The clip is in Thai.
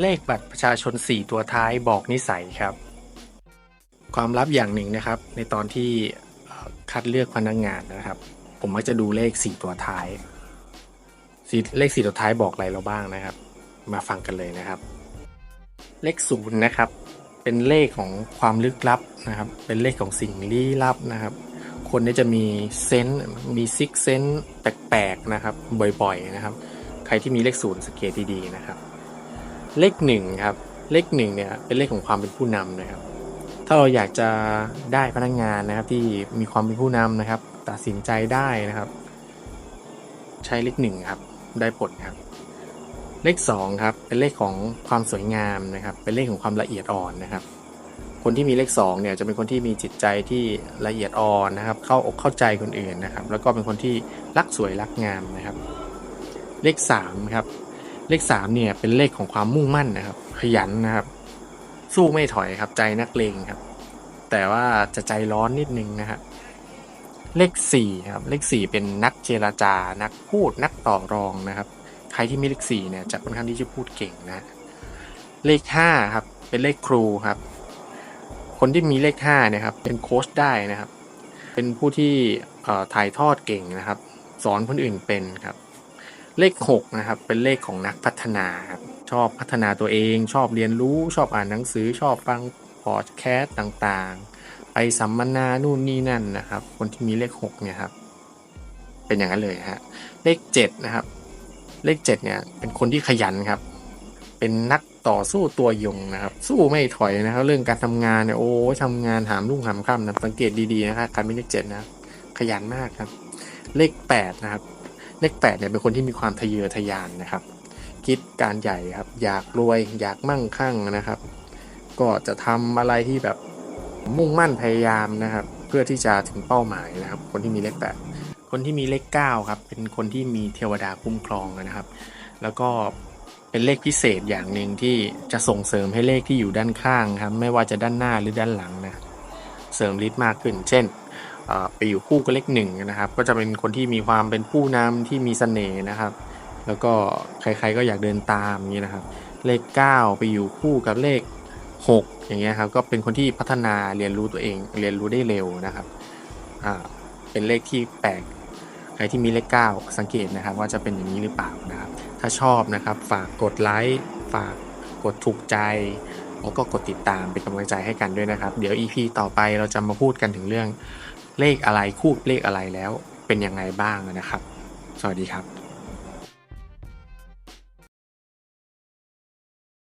เลขบัตรประชาชน 4 ตัวท้ายบอกนิสัยครับ ความลับอย่างหนึ่งนะครับ ในตอนที่คัดเลือกพนักงานนะครับ ผมมักจะดูเลข 4 ตัวท้ายสีเลข 4 ตัวท้ายบอกอะไรเราบ้างนะครับ มาฟังกันเลยนะครับ เลขศูนย์นะครับ เป็นเลขของความลึกลับนะครับ เป็นเลขของสิ่งลี้ลับนะครับ คนนี้จะมีเซนส์มีซิกเซนส์แปลกๆนะครับ บ่อยๆนะครับ ใครที่มีเลขศูนย์สังเกตดีๆนะครับ เลขหนึ่งครับเลขหนึ่งเนี่ยเป็นเลขของความเป็นผู้นำนะครับ ถ้าเราอยากจะได้พนักงานนะครับที่มีความเป็นผู้นำนะครับ ตัดสินใจได้นะครับ ใช้เลขหนึ่งครับได้ผลครับเลขสองครับเป็นเลขของความสวยงามนะครับ เป็นเลขของความละเอียดอ่อนนะครับ คนที่มีเลขสองเนี่ยจะเป็นคนที่มีจิตใจที่ละเอียดอ่อนนะครับ เข้าอกเข้าใจคนอื่นนะครับ แล้วก็เป็นคนที่รักสวยรักงามนะครับ เลขสามครับ เลขสามเนี่ยเป็นเลขของความมุ่งมั่นนะครับ ขยันนะครับ สู้ไม่ถอยครับใจนักเลงครับ แต่ว่าจะใจร้อนนิดนึงนะครับเลขสี่ครับเลขสี่เป็นนักเจรจา นักพูดนักต่อรองนะครับ ใครที่มีเลขสี่เนี่ยจะค่อนข้างที่จะพูดเก่งนะเลขห้าครับเป็นเลขครูครับ คนที่มีเลขห้าเนี่ยครับเป็นโค้ชได้นะครับ เป็นผู้ที่ถ่ายทอดเก่งนะครับ สอนคนอื่นเป็นครับ เลขหกนะครับเป็นเลขของนักพัฒนาครับชอบพัฒนาตัวเองชอบเรียนรู้ชอบอ่านหนังสือชอบฟังพอดแคสต์ต่างๆ ไปสัมมนานู่นนี่นั่นนะครับ คนที่มีเลขหกเนี่ยครับเป็นอย่างนั้นเลยฮะเลขเจ็ดนะครับ เลขเจ็ดเนี่ยเป็นคนที่ขยันครับ เป็นนักต่อสู้ตัวยงนะครับ สู้ไม่ถอยนะครับ เรื่องการทำงานเนี่ยโอ้ทำงานหามรุ่งหามค่ำนะสังเกตดีๆนะครับการมีเลขเจ็ดนะขยันมากครับ เลขแปดนะครับ เลขแปดเนี่ยเป็นคนที่มีความทะเยอทะยานนะครับ คิดการใหญ่ครับ อยากรวยอยากมั่งคั่งนะครับ ก็จะทำอะไรที่แบบมุ่งมั่นพยายามนะครับ เพื่อที่จะถึงเป้าหมายนะครับ คนที่มีเลขแปดคนที่มีเลขเก้าครับ เป็นคนที่มีเทวดาคุ้มครองนะครับ แล้วก็เป็นเลขพิเศษอย่างหนึ่งที่จะส่งเสริมให้เลขที่อยู่ด้านข้างครับ ไม่ว่าจะด้านหน้าหรือด้านหลังนะ เสริมฤทธิ์มากขึ้น เช่นไปอยู่คู่กับเลขหนึ่งนะครับ ก็จะเป็นคนที่มีความเป็นผู้นำที่มีเสน่ห์นะครับ แล้วก็ใครๆก็อยากเดินตามอย่างนี้นะครับ เลข 9 ไปอยู่คู่กับเลข 6 อย่างเงี้ยครับ ก็เป็นคนที่พัฒนาเรียนรู้ตัวเอง เรียนรู้ได้เร็วนะครับอ่าเป็นเลขที่แปลกใครที่มีเลข 9 สังเกตนะครับ ว่าจะเป็นอย่างนี้หรือเปล่านะครับ ถ้าชอบนะครับ ฝากกดไลค์ฝากกดถูกใจ แล้วก็กดติดตามเป็นกำลังใจให้กันด้วยนะครับ เดี๋ยว EP ต่อไปเราจะมาพูดกันถึงเรื่องเลขอะไรคู่เลขอะไรแล้วเป็นยังไงบ้างนะครับ สวัสดีครับ